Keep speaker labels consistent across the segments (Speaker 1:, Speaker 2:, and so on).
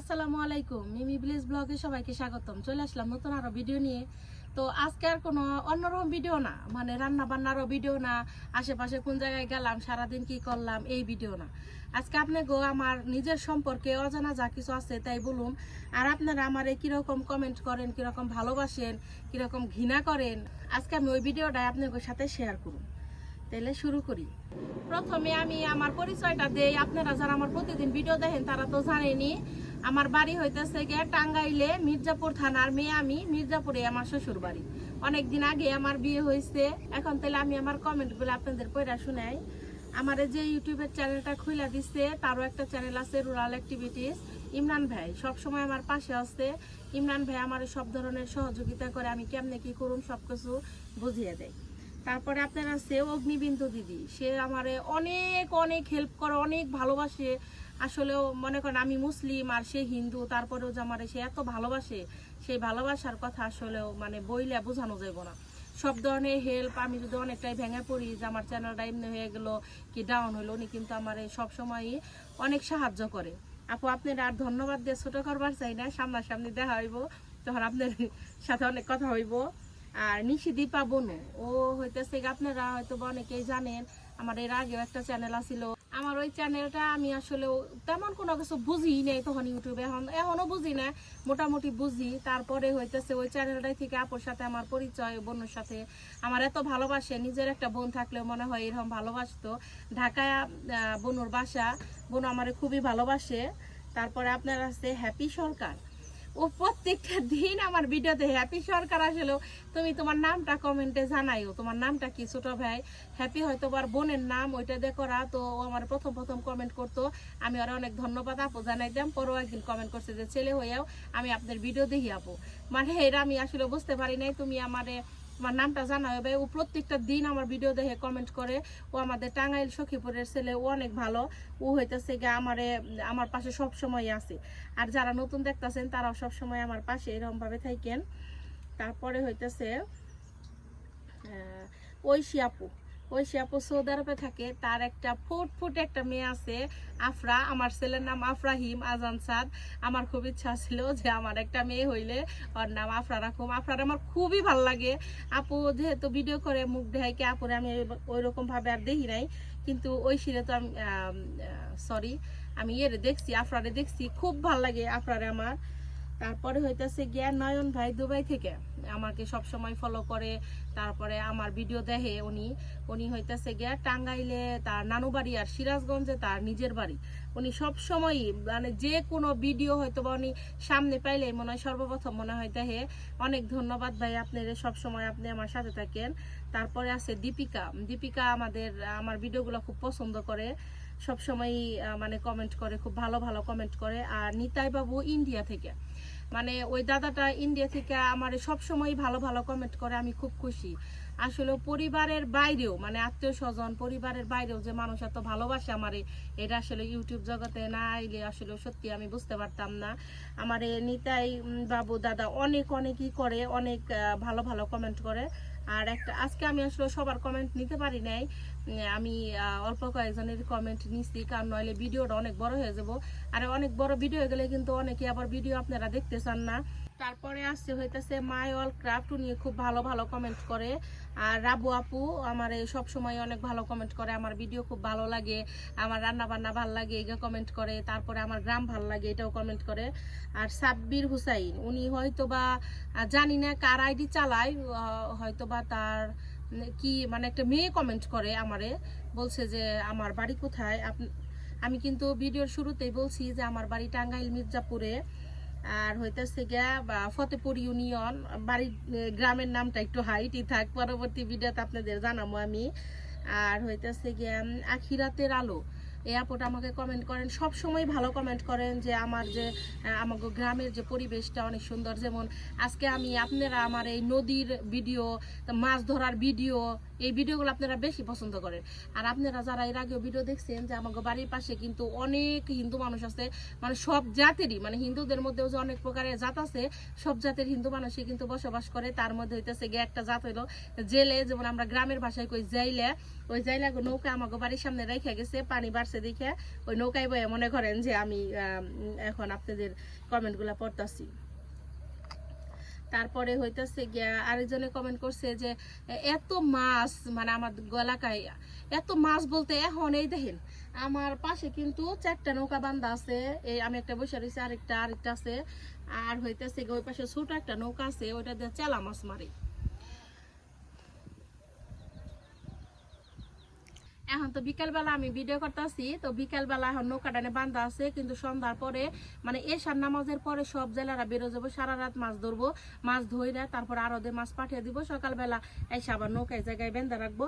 Speaker 1: আসসালামু আলাইকুম। মিমি ভিলেজ ব্লগে সবাইকে স্বাগতম। চলে আসলাম নতুন আরও ভিডিও নিয়ে। তো আজকে আর কোনো অন্যরকম ভিডিও না। মানে রান্না বান্নারও ভিডিও না। আশেপাশে কোন জায়গায় গেলাম, সারাদিন কি করলাম, এই ভিডিও না। আজকে আপনি গো আমার নিজের সম্পর্কে অজানা যা কিছু আছে তাই বলুন। আর আপনারা আমার কীরকম কমেন্ট করেন, কীরকম ভালোবাসেন, কীরকম ঘৃণা করেন, আজকে আমি ওই ভিডিওটা আপনাদের সাথে শেয়ার করুন। তাহলে শুরু করি। প্রথমে আমি আমার পরিচয়টা দেই। আপনারা যারা আমার প্রতিদিন ভিডিও দেখেন, তারা তো জানেনি আমার বাড়ি হইতেছে গিয়ে টাঙ্গাইলে মির্জাপুর থানার মেয়ে আমি, মির্জাপুরে আমার শ্বশুর বাড়ি অনেকদিন আগে আমার বিয়ে হয়েছে এখন তাহলে আমি আমার কমেন্টগুলো আপনাদের পড়া শোনাই। আমার যে ইউটিউবের চ্যানেলটা খুলে দিচ্ছে তারও একটা চ্যানেল আছে রুরাল অ্যাক্টিভিটিস ইমরান ভাই সব সময় আমার পাশে আছে। ইমরান ভাই আমার সব ধরনের সহযোগিতা করে, আমি কেমনে কি করুন সব কিছু বুঝিয়ে দেয়। তারপরে আপনার আছে অগ্নিবিন্দু দিদি। সে আমারে অনেক অনেক হেল্প করে, অনেক ভালোবাসে। আসলেও মনে করেন আমি মুসলিম আর সে হিন্দু, তারপরেও যে আমার সে এত ভালোবাসে, সেই ভালোবাসার কথা আসলেও মানে বইলে বোঝানো যাব না। সব ধরনের হেল্প আমি যদি অনেকটাই ভেঙে পড়ি, যে আমার চ্যানেলটা এমনি হয়ে গেল কি ডাউন হলো উনি কিন্তু আমার সব সবসময়ই অনেক সাহায্য করে। আপু, আপনার আর ধন্যবাদ দিয়ে ছোটো করবার চাই না, সামনাসামনি দেখা হইব, তখন আপনার সাথে অনেক কথা হইব। আর নিশি দীপা বনু, ও হইতেছে আপনারা হয়তো অনেকেই জানেন, আমার এর আগেও একটা চ্যানেল আছিল। আমার ওই চ্যানেলটা আমি আসলে তেমন কোনো কিছু বুঝি নাই তখন ইউটিউবে। এখন এখনও বুঝি না, মোটামুটি বুঝি। তারপরে হইতেছে ওই চ্যানেলটাই থেকে আপুর সাথে আমার পরিচয়, বোনের সাথে। আমার এত ভালোবাসে, নিজের একটা বোন থাকলেও মনে হয় এরকম ভালোবাসতো। ঢাকায় বনুর বাসা। বোন আমারে খুবই ভালোবাসে। তারপরে আপনার আছে হ্যাপি সরকার। ও প্রত্যেকটা দিন আমার ভিডিওতে হ্যাপি সরকার আসলেও তুমি তোমার নামটা কমেন্টে জানাইও। তোমার নামটা কি ছোটো ভাই? হ্যাপি হয়তো আর বোনের নাম ওইটা করা তো ও আমার প্রথম প্রথম কমেন্ট করতো। আমি ওরা অনেক ধন্যবাদ আপু জানাইতাম। পরও একদিন কমেন্ট করছে যে, ছেলে হইয়াও আমি আপনার ভিডিও দেখি আপু। মানে এরা আমি আসলে বুঝতে পারি নাই, তুমি আমারে তোমার নামটা জানা হবে ও প্রত্যেকটা দিন আমার ভিডিও দেখে কমেন্ট করে। ও আমাদের টাঙ্গাইল সখীপুরের ছেলে, ও অনেক ভালো। ও হইতেছে গিয়ে আমারে, আমার পাশে সব সময় আছে। আর যারা নতুন দেখতেছেন, তারাও সব সময় আমার পাশে এরকমভাবে থাকেন তারপরে হইতেছে ঐশিয়াপু ঐশী আপু সৌদি আরবে থাকে, তার একটা ফুট ফুট একটা মেয়ে আছে, আফরা, আমার ছেলের নাম আফরাহিম আজান সাদ। আমার খুব ইচ্ছা ছিল যে আমার একটা মেয়ে হইলে ওর নাম আফরা রাখুম। আফরার আমার খুবই ভালো লাগে। আপু যেহেতু ভিডিও করে মুখ দেখাইকে, আপুরে আমি ওই রকম ভাবে আর দেখি নাই। কিন্তু ঐশীরে তো আমি সরি আমি এর দেখছি, আফরারে দেখছি, খুব ভালো লাগে আফরারে আমার। তারপরে হইতেছে গিয়া নয়ন ভাই দুবাই থেকে আমাকে সব সময় ফলো করে। তারপরে আমার ভিডিও দেখে উনি উনি হইতেছে গিয়া টাঙ্গাইলে তার নানু বাড়ি আর সিরাজগঞ্জে তার নিজের বাড়ি। উনি সব সময়ই মানে যে কোনো ভিডিও হয়তো বা উনি সামনে পাইলে মনে হয় সর্বপ্রথম মনে হয় দেখে অনেক ধন্যবাদ ভাই আপনার সব সময় আপনি আমার সাথে থাকেন। তারপরে আছে দীপিকা। দীপিকা আমাদের, আমার ভিডিওগুলো খুব পছন্দ করে। সব সময় মানে কমেন্ট করে, খুব ভালো ভালো কমেন্ট করে। আর নিতাই বাবু ইন্ডিয়া থেকে। মানে ওই দাদাটা ইন্ডিয়া থেকে আমার সব সময় ভালো ভালো কমেন্ট করে, আমি খুব খুশি। আসলে পরিবারের বাইরেও মানে আত্মীয় স্বজন, পরিবারের বাইরেও যে মানুষ এত ভালোবাসে আমারে, এটা আসলে ইউটিউব জগতে না আইলে আসলে সত্যি আমি বুঝতে পারতাম না। আমার নিতাই বাবু, দাদা অনেক, অনেকই করে, অনেক ভালো ভালো কমেন্ট করে। আর একটা, আজকে আমি আসলে সবার কমেন্ট নিতে পারি নাই। আমি অল্প কয়েকজনের কমেন্ট নিচ্ছি কারণ নইলে ভিডিওটা অনেক বড় হয়ে যাব। আর অনেক বড় ভিডিও হয়ে গেলে কিন্তু অনেকে আবার ভিডিও আপনারা দেখতে চান না। তারপরে আসছে, হইতেছে মাই অল ক্রাফট উনি খুব ভালো ভালো কমেন্ট করে। আর রাবু আপু, আমার সব সময় অনেক ভালো কমেন্ট করে, আমার ভিডিও খুব ভালো লাগে, আমার রান্না বান্না ভালো লাগে এগুলো কমেন্ট করে। তারপরে আমার গ্রাম ভালো লাগে, এটাও কমেন্ট করে। আর সাব্বির হুসাইন, উনি হয়তো বা জানি না কার আইডি চালায় হয়তো বা তার কি মানে একটা মেয়ে কমেন্ট করে আমারে, বলছে যে, আমার বাড়ি কোথায়? আমি কিন্তু ভিডিওর শুরুতেই বলছি যে, আমার বাড়ি টাঙ্গাইল মির্জাপুরে। আর হইতেছে গিয়া, বা, ফতেপুর ইউনিয়ন, বাড়ির গ্রামের নামটা একটু হাইটই থাক, পরবর্তী ভিডিওতে আপনাদের জানাব আমি। আর হইতেছে গিয়া আখিরাতের আলো। এই আমাকে কমেন্ট করেন সব সময় ভালো কমেন্ট করেন যে আমার যে আমাকে গ্রামের যে পরিবেশটা অনেক সুন্দর। যেমন আজকে আমি আপনারা আমার এই নদীর ভিডিও মাছ ধরার ভিডিও এই ভিডিওগুলো আপনারা বেশি পছন্দ করেন। আর আপনারা যারা এর আগেও ভিডিও দেখছেন যে আমাকে বাড়ির পাশে কিন্তু অনেক হিন্দু মানুষ আছে মানে সব জাতেরই মানে হিন্দুদের মধ্যেও যে অনেক প্রকারের জাত আছে, সব জাতের হিন্দু মানুষই কিন্তু বসবাস করে। তার মধ্যে হইতেছে গিয়ে একটা জাত হইল জেলে, যেমন আমরা গ্রামের ভাষায় কই জাইলে। ওই জাইলা নৌকা আমাকে বাড়ির সামনে রেখে গেছে, পানি বাড়ছে দেখে। ওই নৌকায় বয়ে মনে করেন যে আমি এখন আপনাদের কমেন্টগুলো পড়তাছি। তারপরে হইতেছে গিয়া আরেকজনে কমেন্ট করছে যে, এত মাছ মানে আমার গলাকায় এত মাছ বলতে এখন এই দেখেন, আমার পাশে কিন্তু চারটা নৌকা বান্ধা আছে, এই আমি একটা বসে রয়েছি আরেকটা আরেকটা আছে, আর হইতেছে ওই পাশে ছোট একটা নৌকা আছে, ওইটা দিয়ে চেলা মাছ মারি। এখন তো বিকালবেলা আমি ভিডিও করতেছি, তো বিকালবেলা এখন নৌকা ডানে বান্ধা আছে, কিন্তু সন্ধ্যার পরে মানে এশার নামাজের পরে সব জেলারা বেরো যাব সারা রাত মাছ ধরবো, মাছ ধইরা তারপর আরও দিয়ে মাছ পাঠিয়ে দিব, সকালবেলা এসে আবার নৌকায় জায়গায় বেঁধে রাখব।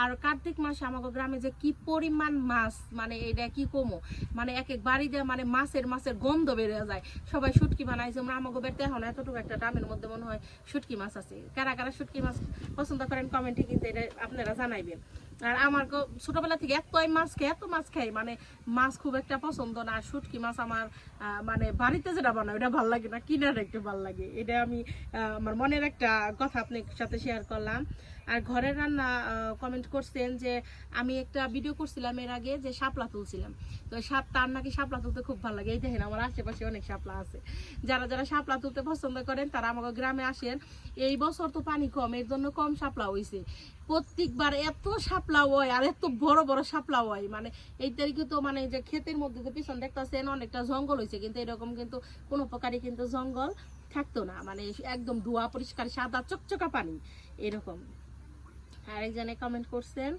Speaker 1: আর কার্তিক মাসে আমাদের গ্রামে যে কি পরিমাণ মাছ মানে এটা কি কমো? মানে এক এক বাড়ি দিয়ে মানে মাছের মাছের গন্ধ বেড়ে যায়। সবাই শুটকি বানাইছে আমাকে বেড়তে এখন এতটুকু একটা ডামের মধ্যে মনে হয় শুটকি মাছ আছে। কারা কারা শুটকি মাছ পছন্দ করেন কমেন্টে কিন্তু এটা আপনারা জানাইবেন। আর আমার ছোটবেলা থেকে এত মাছ খাই এত মাছ খাই মানে মাছ খুব একটা পছন্দ না। শুটকি মাছ আমার মানে বাড়িতে যেটা বানায় ওটা ভালো লাগে না, কিনার একটু ভালো লাগে। এটা আমি আমার মনের একটা কথা আপনার সাথে শেয়ার করলাম। আর ঘরের রান্না কমেন্ট করছেন যে, আমি একটা ভিডিও করছিলাম এর আগে যে শাপলা তুলছিলাম। তো সাপ, তার নাকি শাপলা তুলতে খুব ভালো লাগে। এই দেখেন, আমার আশেপাশে অনেক শাপলা আছে। যারা যারা শাপলা তুলতে পছন্দ করেন, তারা আমাকে গ্রামে আসেন। এই বছর তো পানি কম, এর জন্য কম শাপলা হয়েছে প্রত্যেকবার এত শাপলা হয় আর এত বড় বড় শাপলা হয়। মানে এই তারিখে তো মানে যে ক্ষেতের মধ্যে যে পিছন দেখতেছেন, অনেকটা জঙ্গল হয়েছে কিন্তু এরকম কিন্তু কোনো প্রকারই কিন্তু জঙ্গল থাকতো না। মানে একদম ধোয়া পরিষ্কার, সাদা চকচকা পানি, এরকম। আরেকজনে কমেন্ট করছেন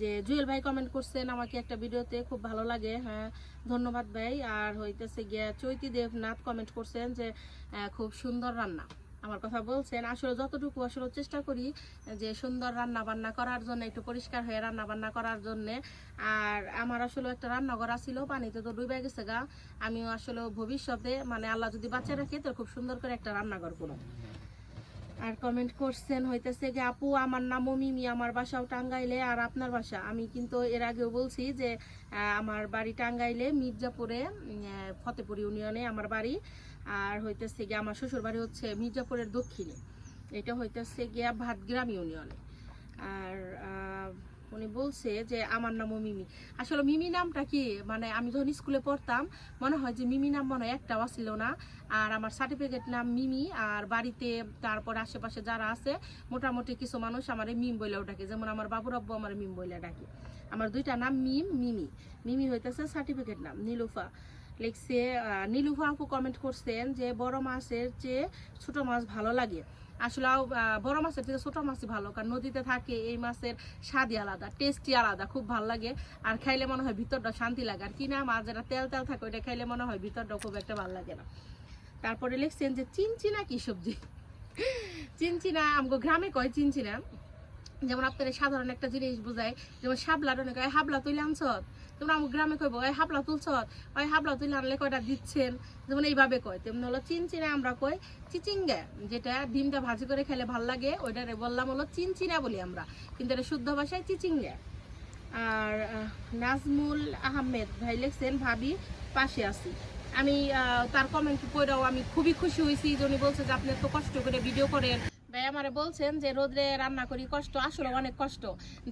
Speaker 1: যে জুয়েল ভাই কমেন্ট করছেন, আমাকে একটা ভিডিওতে খুব ভালো লাগে। হ্যাঁ ধন্যবাদ ভাই। আর হইতেছে গিয়া চৈতি দেবনাথ কমেন্ট করছেন যে খুব সুন্দর রান্না। আমার কথা বলছেন, আসলে যতটুকু আসলে চেষ্টা করি, যে সুন্দর রান্না বান্না করার জন্য, একটু পরিষ্কার হয়ে রান্না বান্না করার জন্য। আর আমার আসলে একটা রান্নাঘর ছিল পানিতে তো ডুবে গেছে গা। আমিও আসলে ভবিষ্যতে মানে আল্লাহ যদি বাচ্চা রাখে, তো খুব সুন্দর করে একটা রান্নাঘর করো আর কমেন্ট করছেন, হইতেছে যে, আপু, আমার নামও মিমি, আমার বাসাও টাঙ্গাইলে আর আপনার বাসা। আমি কিন্তু এর আগেও বলছি যে আমার বাড়ি টাঙ্গাইলে, মির্জাপুরে ফতেপুর ইউনিয়নে আমার বাড়ি। আর হইতেছে গিয়ে আমার শ্বশুর বাড়ি হচ্ছে মির্জাপুরের দক্ষিণে। এটা হইতেছে গিয়া ভাতগ্রাম ইউনিয়নে। আর উনি বলছে যে, আমার নামও মিমি। আসলে মিমি নামটা কি? মানে আমি যখন স্কুলে পড়তাম, মনে হয় যে মিমি নাম মনে হয় একটাও ছিল না। আর আমার সার্টিফিকেট নাম মিমি, আর বাড়িতে তারপর আশেপাশে যারা আছে, মোটামুটি কিছু মানুষ আমার মিম বইলেও ডাকে। যেমন আমার বাবুর আব্বু আমার মিম বইলে ডাকে। আমার দুইটা নাম মিম, মিমি। মিমি হইতেছে সার্টিফিকেট নাম, নীলুফা। লিখছে নীলুফা আপু কমেন্ট করছেন যে, বড় মাছের চেয়ে ছোট মাছ ভালো লাগে। আসলে বড় মাছের থেকে ছোট মাছই ভালো, কারণ নদীতে থাকে এই মাছের স্বাদই আলাদা টেস্টি আলাদা, খুব ভালো লাগে। আর খাইলে মনে হয় ভিতরটা শান্তি লাগে। আর কিনা মাছ যেটা তেল তেল থাকে, ওইটা খাইলে মনে হয় ভিতরটা খুব একটা ভালো লাগে না। তারপরে লিখছেন যে চিনচিনা কি সবজি? চিনচিনা, আমগো গ্রামে কয় চিনচিনা? যেমন আপনারা সাধারণ একটা জিনিস বুঝায়, যেমন সাবলা অনেক হাবলা তুলে আনছ? তোমরা আমার গ্রামে কইব ওই হাবলা তুলছ ওই হাবলা তুলে আনলে কয়টা দিচ্ছেন? যেমন এইভাবে কয়, তেমনি হলো চিনচিনা আমরা কই, চিচিঙ্গা, যেটা ডিমটা ভাজি করে খেলে ভালো লাগে, ওইটারে বললাম হলো চিনচিনা বলি আমরা, কিন্তু এটা শুদ্ধ ভাষায় চিচিঙ্গা। আর নাজমুল আহমেদ ভাই লিখছেন, ভাবি, পাশে আছি। আমি তার কমেন্ট পড়েও আমি খুবই খুশি হয়েছি, যে উনি বলছে যে আপনি এত কষ্ট করে ভিডিও করেন। আমারে বলছেন যে রোদরে রান্না করি কষ্ট, আসলে অনেক কষ্ট।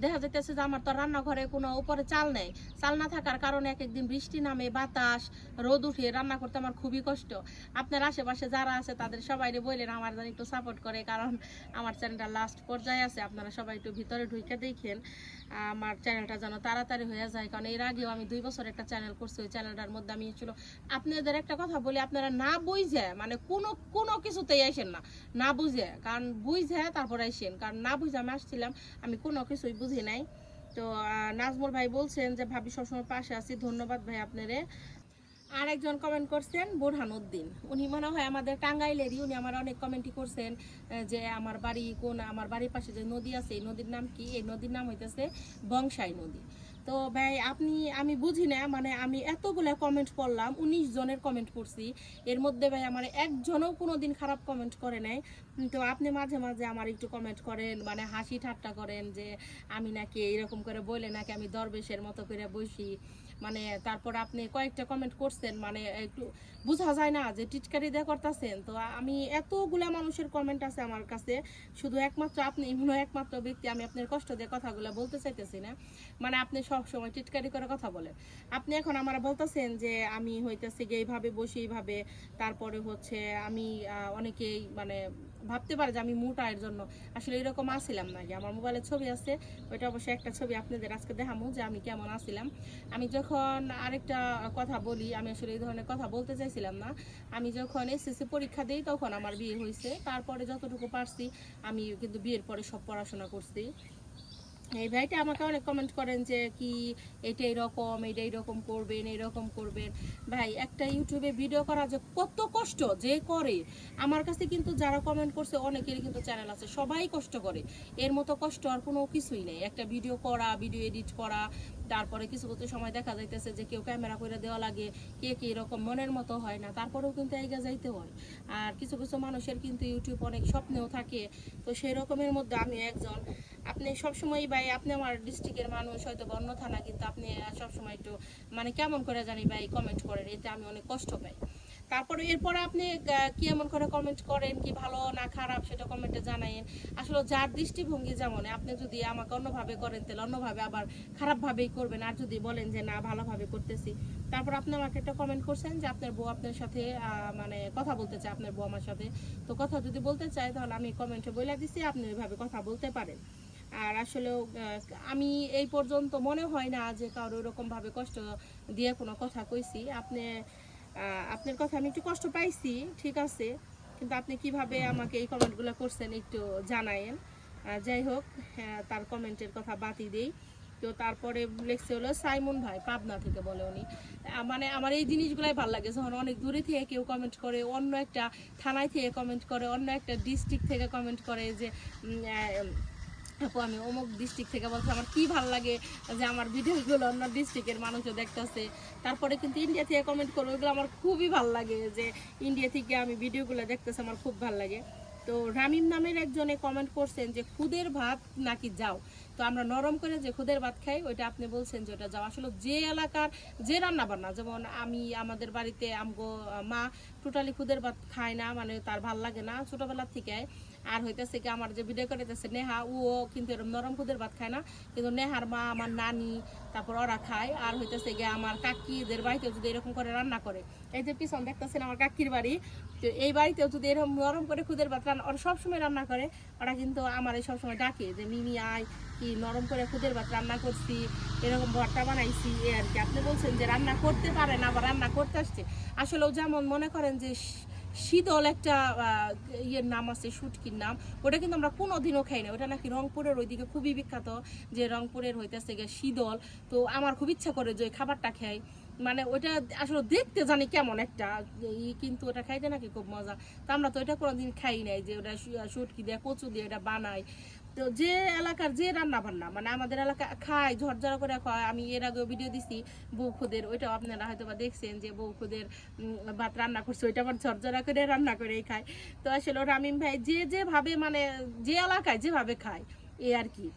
Speaker 1: দেখা যাইতেছে যে আমার তো রান্নাঘরে কোনো উপরে চাল নেই। চাল না থাকার কারণে এক একদিন বৃষ্টি নামে, বাতাস, রোদ উঠে রান্না করতে আমার খুবই কষ্ট। আপনার আশেপাশে যারা আছে তাদের সবাই বললেন আমার যেন একটু সাপোর্ট করে, কারণ আমার চ্যানেলটা লাস্ট পর্যায়ে আছে, আপনারা সবাই একটু ভিতরে ঢুকে দেখেন। আমার চ্যানেলটা যেন তাড়াতাড়ি হয়ে যায়, কারণ এর আগেও আমি দুই বছর একটা চ্যানেল করছি, ওই চ্যানেলটার মধ্যে আমি ছিল। আপনাদের একটা কথা বলি, আপনারা না বুঝে মানে কোনো কোনো কিছুতেই আসেন না না বুঝে। কারণ বুঝে তারপর আসেন কারণ না বুঝে আমি আসছিলাম, আমি কোনো কিছুই বুঝি নাই। তো নাজমুল ভাই বলছেন যে, ভাবি সবসময় পাশে আছি, ধন্যবাদ ভাই আপনারে। আর একজন কমেন্ট করছেন, বোরহান উদ্দিন। উনি মনে হয় আমাদের টাঙ্গাইলেরই উনি আমার অনেক কমেন্টই করছেন যে আমার বাড়ি কোন, আমার বাড়ির পাশে যে নদী আছে, এই নদীর নাম কি? এই নদীর নাম হইতেছে বংশাই নদী। তো ভাই, আপনি, আমি বুঝি না মানে আমি এতগুলো কমেন্ট পড়লাম, উনিশ জনের কমেন্ট করছি এর মধ্যে ভাই আমার একজনও কোনো দিন খারাপ কমেন্ট করে নাই। তো আপনি মাঝে মাঝে আমার একটু কমেন্ট করেন মানে হাসি ঠাট্টা করেন যে, আমি নাকি এরকম করে বলে নাকি আমি দরবেশের মতো করে বসি মানে তারপর আপনি কয়েকটা কমেন্ট করছেন মানে একটু বোঝা যায় না যে টিটকারি দিয়ে করতেছেন। তো আমি এতগুলা মানুষের কমেন্ট আছে আমার কাছে, শুধু একমাত্র আপনি, মনে একমাত্র ব্যক্তি, আমি আপনার কষ্ট দিয়ে কথাগুলো বলতে চাইতেছি না। মানে আপনি সবসময় টিটকারি করে কথা বলেন। আপনি এখন আমার বলতেছেন যে আমি হইতেছে গিয়ে এইভাবে বসি, এইভাবে। তারপরে হচ্ছে আমি অনেকেই মানে ভাবতে পারে যে আমি মোটা, এর জন্য আসলে এরকম আসিলাম না আমার মোবাইলে ছবি আছে, ওইটা অবশ্যই একটা ছবি আপনাদের আজকে দেখামো যে আমি কেমন আসিলাম। আমি যখন আরেকটা কথা বলি, আমি আসলে এই ধরনের কথা বলতে চাইছিলাম না। আমি যখন এসএসসি পরীক্ষা দিই, তখন আমার বিয়ে হয়েছে তারপরে যতটুকু পারছি, আমি কিন্তু বিয়ের পরে সব পড়াশোনা করছি। এই ভাইটা আমাকে অনেক কমেন্ট করেন যে, কি এটা এরকম এটা এরকম করবেন এরকম করবেন। ভাই, একটা ইউটিউবে ভিডিও করা যে কত কষ্ট যে করে। আমার কাছে কিন্তু যারা কমেন্ট করছে, অনেকেরই কিন্তু চ্যানেল আছে, সবাই কষ্ট করে। এর মতো কষ্ট আর কোনো কিছুই নেই। একটা ভিডিও করা ভিডিও এডিট করা তারপরে কিছু কিছু সময় দেখা যাইতেছে যে কেউ ক্যামেরা করে দেওয়া লাগে কে কি এরকম মনের মতো হয় না তারপরেও কিন্তু এগিয়ে যাইতে হয়। আর কিছু কিছু মানুষের কিন্তু ইউটিউব অনেক স্বপ্নেও থাকে তো সেই রকমের মধ্যে আমি একজন। আপনি সবসময় ভাই আপনি আমার ডিস্ট্রিক্টের মানুষ হয়তো বা অন্য থানা কিন্তু আপনি সবসময় একটু মানে কেমন করে জানি ভাই কমেন্ট করেন এতে আমি অনেক কষ্ট পাই। তারপরে এরপরে আপনি আহ, কি এমন করে কমেন্ট করেন কি ভালো না খারাপ সেটা কমেন্টে জানাইন আসলে যার দৃষ্টিভঙ্গি যেমন আপনি যদি আমাকে অন্যভাবে করেন তাহলে অন্যভাবে আবার খারাপভাবেই করবেন। আর যদি বলেন যে না ভালোভাবে করতেছি। তারপর আপনি আমাকে একটা কমেন্ট করছেন যে আপনার বউ আপনার সাথে মানে কথা বলতে চায় আপনার বউ আমার সাথে। তো কথা যদি বলতে চায় তাহলে আমি কমেন্টে বলে দিছি আপনি ওইভাবে কথা বলতে পারেন। আর আসলেও আহ, আমি এই পর্যন্ত মনে হয় না যে কারও এরকম ভাবে কষ্ট দিয়ে কোনো কথা কইছি। আপনি আপনার কথা আমি একটু কষ্ট পাইছি ঠিক আছে। কিন্তু আপনি কীভাবে আমাকে এই কমেন্টগুলো করছেন একটু জানায়েন। যাই হোক তার কমেন্টের কথা বাতি দেই। তো তারপরে লেখছে হলো, সাইমন ভাই, পাবনা থেকে বলে উনি। মানে আমার এই জিনিসগুলাই ভালো লাগে যখন অনেক দূরে থেকে কেউ কমেন্ট করে, অন্য একটা থানায় থেকে কমেন্ট করে, অন্য একটা ডিস্ট্রিক্ট থেকে কমেন্ট করে যে আপু আমি অমুক ডিস্ট্রিক্ট থেকে বলছি, আমার কি ভালো লাগে যে আমার ভিডিওগুলো অন্য ডিস্ট্রিক্টের মানুষও দেখতেছে? তারপরে কিন্তু ইন্ডিয়া থেকে কমেন্ট করব ওগুলো আমার খুবই ভালো লাগে যে ইন্ডিয়া থেকে আমি ভিডিওগুলো দেখতেছে, আমার খুব ভালো লাগে। তো রামিম নামের একজনে কমেন্ট করছেন যে, খুদের ভাত নাকি যাও? তো আমরা নরম করে যে খুদের ভাত খাই, ওইটা আপনি বলছেন যে ওটা যাও। আসলে যে এলাকার যে রান্না বান্না যেমন আমি, আমাদের বাড়িতে আমগো মা টোটালি খুদের ভাত খায় না মানে তার ভালো লাগে না ছোটোবেলার থেকে আর হইতেছে কি, আমার যে ভিডিও করিতেছে, নেহা ও কিন্তু এরকম নরম খুদের ভাত খায় না। কিন্তু নেহার মা, আমার নানি, তারপর ওরা খায়। আর হইতেছে গিয়ে আমার কাকিদের বাড়িতেও যদি এরকম করে রান্না করে। এই যে পিছন দেখতেছেন আমার কাকির বাড়ি, তো এই বাড়িতেও যদি এরকম নরম করে খুদের ভাত রান্না ওরা সবসময় রান্না করে। ওরা কিন্তু আমার এই সবসময় ডাকে যে, মিমি, আয়, কি নরম করে খুদের ভাত রান্না করছি, এরকম ভর্তা বানাইছি। এ আর কি। আপনি বলছেন যে, রান্না করতে পারেন আবার রান্না করতে আসছে। আসলেও যেমন মনে করেন যে শীতল একটা ইয়ের নাম আছে, শুটকির নাম। ওটা কিন্তু আমরা কোনো দিনও খাই না। ওটা নাকি রংপুরের ওইদিকে খুবই বিখ্যাত যে রংপুরের হইতেছে গিয়ে শীতল। তো আমার খুব ইচ্ছা করে যে ওই খাবারটা খাই। মানে ওইটা আসলে দেখতে জানি কেমন একটা, ই কিন্তু ওটা খাইতে নাকি খুব মজা। তা আমরা তো ওইটা কোনোদিন খাই নাই যে ওটা শুটকি দিয়ে, কচু দিয়ে ওটা বানাই। তো যে এলাকার যে রান্না বান্না মানে আমাদের এলাকা খায়, ঝরঝরা করে খায়, আমি এর আগেও ভিডিও দিছি বউ খুদের, ওইটাও আপনারা হয়তো বা দেখছেন যে বউ খুদের ভাত রান্না করছে, ওইটা আবার ঝরঝরা করে রান্না করেই খায়। তো আসলে রামিম ভাই যে যেভাবে মানে যে এলাকায় যেভাবে খায়, এ আর কি।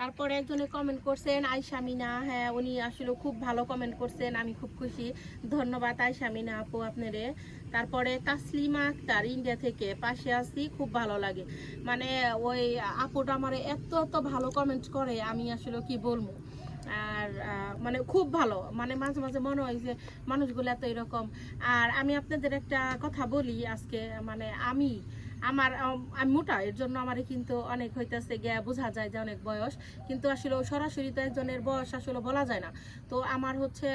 Speaker 1: তারপরে একজনে কমেন্ট করছেন, আয়শা মিনা। হ্যাঁ উনি আসলে খুব ভালো কমেন্ট করছেন, আমি খুব খুশি। ধন্যবাদ আয়শা মিনা আপু আপনারে। তারপরে তাসলিমা আক্তার ইন্ডিয়া থেকে পাশে আসি খুব ভালো লাগে। মানে ওই আপুটা আমার এত এত ভালো কমেন্ট করে, আমি আসলে কি বলব? আর মানে খুব ভালো। মানে মাঝে মাঝে মনে হয় যে মানুষগুলো এত এরকম। আর আমি আপনাদের একটা কথা বলি আজকে মানে আমি আমার, আমি মোটা, এর জন্য আমার কিন্তু অনেক হইতেছে গিয়া বোঝা যায় যে অনেক বয়স। কিন্তু আসলে সরাসরি তো একজনের বয়স আসলে বলা যায় না। তো আমার হচ্ছে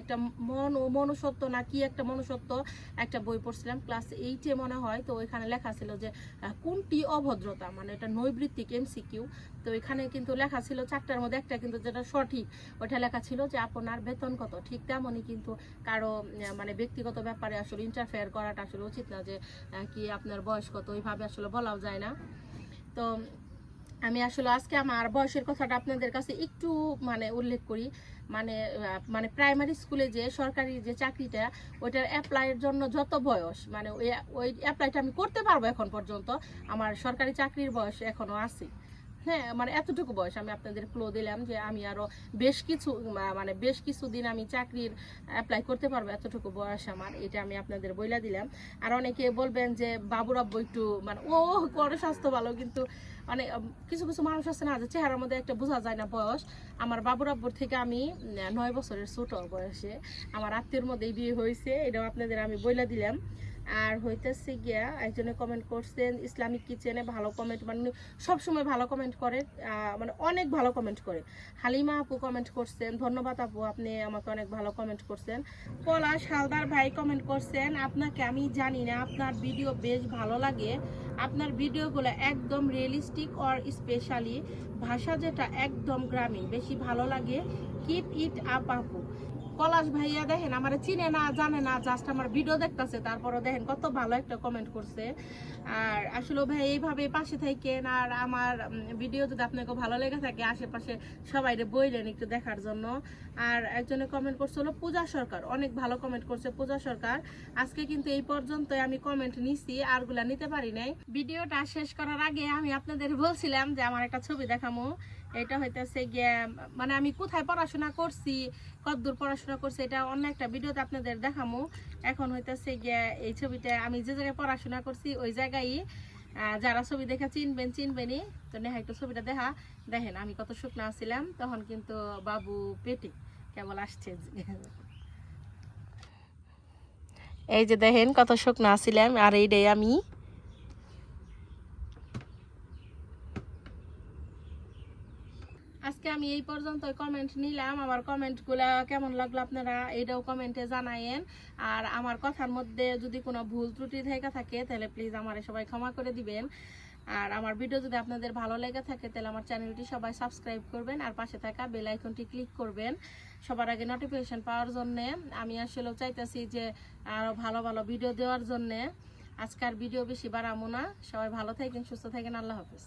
Speaker 1: একটা মন, ও মনুষ্যত্ব না কি একটা মনুষ্যত্ব একটা বই পড়ছিলাম, ক্লাস এইটে মনে হয়। তো ওইখানে লেখা ছিল যে কোনটি অভদ্রতা? মানে এটা নৈবৃত্তিক এমসিকিউ। তো এখানে কিন্তু লেখা ছিল চারটার মধ্যে একটা কিন্তু যেটা সঠিক ওটা লেখা ছিল যে আপনার বেতন কত? ঠিক তেমনই কিন্তু কারও মানে ব্যক্তিগত ব্যাপারে আসলে ইন্টারফেয়ার করাটা আসলে উচিত না যে কি আপনার বয়স কত? ওইভাবে আসলে বলাও যায় না। তো আমি আসলে আজকে আমার বয়সের কথাটা আপনাদের কাছে একটু মানে উল্লেখ করি। মানে মানে প্রাইমারি স্কুলে যে সরকারি যে চাকরিটা, ওইটার অ্যাপ্লাইয়ের জন্য যত বয়স মানে ওই অ্যাপ্লাইটা আমি করতে পারব এখন পর্যন্ত। আমার সরকারি চাকরির বয়স এখনও আছে। হ্যাঁ মানে এতটুকু বয়স আমি আপনাদের ক্লো দিলাম যে আমি আরও বেশ কিছু মানে বেশ কিছুদিন আমি চাকরির অ্যাপ্লাই করতে পারব, এতটুকু বয়স আমার, এটা আমি আপনাদের বইলা দিলাম। আর অনেকে বলবেন যে, বাবুর আব্বু একটু মানে ও করে স্বাস্থ্য ভালো। কিন্তু মানে কিছু কিছু মানুষ আছে না, যে চেহারার মধ্যে একটা বোঝা যায় না বয়স। আমার বাবুর আব্বুর থেকে আমি নয় বছরের ছোট বয়সে আমার আত্মীয়র মধ্যেই বিয়ে হয়েছে, এটাও আপনাদের আমি বইলা দিলাম। আর হইতেছে গিয়া একজনে কমেন্ট করছেন, ইসলামিক কিচেনে ভালো কমেন্ট মানে সবসময় ভালো কমেন্ট করে মানে অনেক ভালো কমেন্ট করে। হালিমা আপু কমেন্ট করছেন, ধন্যবাদ আপু, আপনি আমাকে অনেক ভালো কমেন্ট করছেন। পলাশ হালদার ভাই কমেন্ট করছেন, আপনাকে আমি জানি না, আপনার ভিডিও বেশ ভালো লাগে। আপনার ভিডিওগুলো একদম রিয়েলিস্টিক অর স্পেশালি ভাষা যেটা একদম গ্রামীণ, বেশি ভালো লাগে। কিপ ইট আপ আপু। পলাশ ভাইয়া দেখেন, আমার চিনে না, জানে না জাস্ট আমার ভিডিও দেখতেছে তারপরে দেখেন কত ভালো একটা কমেন্ট করছে। আর আসলে ভাই, এইভাবে পাশে থাকেন, আর আমার ভিডিও যদি আপনাকে ভালো লেগে থাকে, আশেপাশে সবাই বইলেন একটু দেখার জন্য। আর একজনে কমেন্ট করছে হলো, পূজা সরকার। অনেক ভালো কমেন্ট করছে পূজা সরকার। আজকে কিন্তু এই পর্যন্ত আমি কমেন্ট নিছি আরগুলা নিতে পারি নাই। ভিডিওটা শেষ করার আগে আমি আপনাদের বলছিলাম যে, আমার একটা ছবি দেখামো। এটা হইতেছে গিয়ে মানে আমি কোথায় পড়াশোনা করছি, কতদূর পড়াশোনা করছি, এটা অন্য একটা ভিডিওতে আপনাদের দেখামো। এখন হইতেছে গিয়ে, এই ছবিটা আমি যে জায়গায় পড়াশোনা করছি, ওই জায়গায় যারা ছবি দেখা চিনবেন, চিনবেনই। তো নেহা একটু ছবিটা দেখা। দেখেন আমি কত শুকনা ছিলাম, তখন কিন্তু বাবু পেটে। কেবল আসছে এই যে দেখেন কত শুকনা ছিলাম আর এইটাই আমি। আজকে আমি এই পর্যন্ত কমেন্ট নিলাম। আমার কমেন্টগুলো কেমন লাগল আপনারা এটাও কমেন্টে জানায়েন। আর আমার কথার মধ্যে যদি কোনো ভুল ত্রুটি থেকে থাকে, তাহলে প্লিজ আমার সবাই ক্ষমা করে দিবেন। আর আমার ভিডিও যদি আপনাদের ভালো লেগে থাকে, তাহলে আমার চ্যানেলটি সবাই সাবস্ক্রাইব করবেন আর পাশে থাকা বেল আইকনটি ক্লিক করবেন সবার আগে নোটিফিকেশন পাওয়ার জন্যে। আমি আসলেও চাইতেছি যে আরও ভালো ভালো ভিডিও দেওয়ার জন্যে। আজকের ভিডিও বেশি বাড়ামো না। সবাই ভালো থাকেন, সুস্থ থাকেন। আল্লাহ হাফিজ।